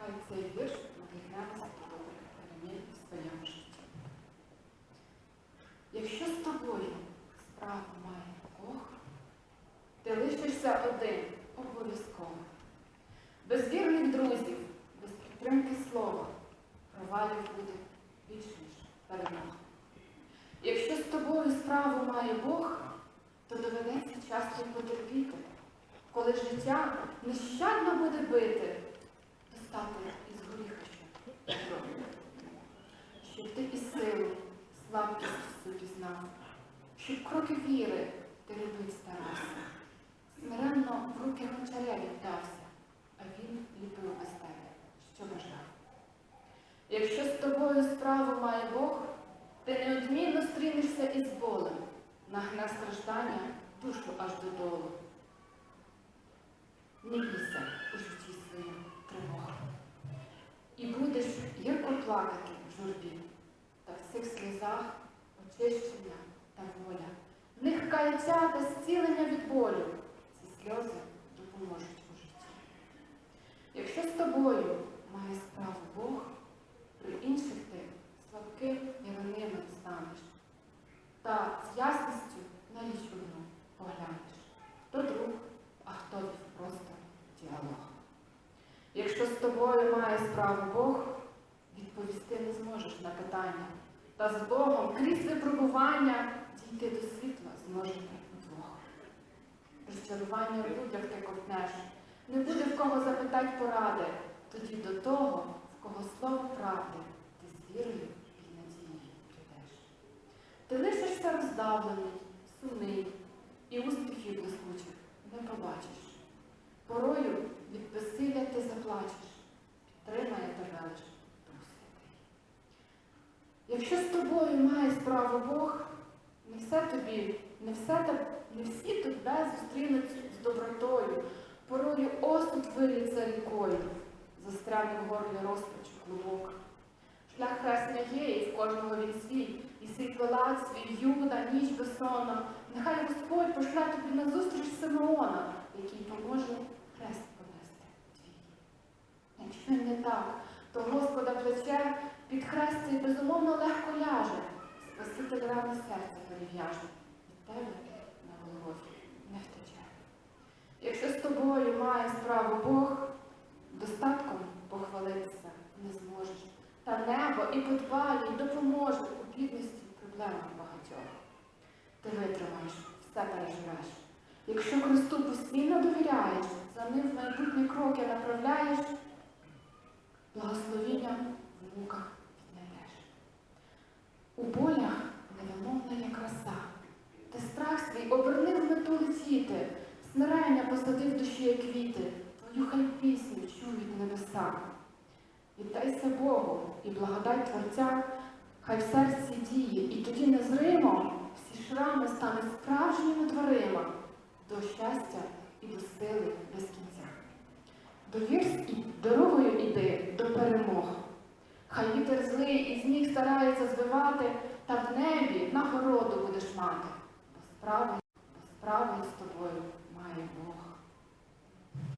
Хай цей вірш надихне нас до добрих перемін в своєму житті. Якщо з тобою справу має Бог, ти лишишся один обов'язково. Без вірних друзів, без підтримки слова, провалів буде більш ніж перемога. Якщо з тобою справу має Бог, то доведеться часто потерпіти, коли життя нещадно буде бити, достати із горіха. Щоб ти і силу, слабкість всю пізнав, щоб кроки віри ти робить старався. Смиренно в руки гончаря віддався, а він ліпив без тебе, що бажав. Якщо з тобою справу має Бог, ти неодмінно стрінешся із болем, нагне страждання душу аж додолу. Не бійся у житті своїм тривога. І будеш гірко плакати в журбі, та в цих сльозах очищення та воля. В них каяття та зцілення від болю. Ці сльози допоможуть у житті. Якщо з тобою має справу Бог, при інших ти слабким і ранимим станеш, та з ясністю на річ одну поглянеш. Хто друг, а хто просто діалог. Якщо з тобою має справу Бог, відповісти не зможеш на питання, та з Богом крізь випробування дійти до світла зможете удвох. Розчарування в людях ти ковтнеш, не буде в кого запитать поради, тоді до того, в кого слово правди, ти з вірою і надією прийдеш. Ти лишишся роздавлений, сумний, і успіхів блискучих не побачиш. Порою від безсилля ти заплачеш, підтримає тебе лиш Дух Святий. Якщо з тобою має справу Бог, не все тобі, не все не всі тебе зустрінуть з добротою, порою осуд виліться рікою, застряне в горлі розпачу клубок. Шлях хресня є, і в кожного він свій, і світлолад свій, юда, ніч безсонна. Нехай Господь пошле тобі назустріч Симеона, який поможе хрест понести твій. Якщо не так, то Господа плече під хрест безумовно легко ляже, Спаситель рани серця перев'яже, від тебе на Голгофі не втече. Якщо з тобою має справу Бог, достатком похвалитися не зможеш. Та небо і подбає, і допоможе у бідності проблемах багатьох. Ти витримаєш, все переживеш. Якщо Христу постійно довіряєш, за ним в майбутні кроки направляєш, благословіння в муках віднайдеш. У болях невимовна краса. Ти страх свій оберни в мету летіти, смирення посади в душі як квіти, твою хай пісню чують небеса. Віддайся Богу і благодать Творця, хай в серці діє, і тоді незримо всі шрами стануть справжніми дверима до щастя і до сили без кінця. Довір і дорогою іди до перемог. Хай вітер злий і зміг старається збивати, та в небі нагороду будеш мати, бо справи, справи з тобою має Бог.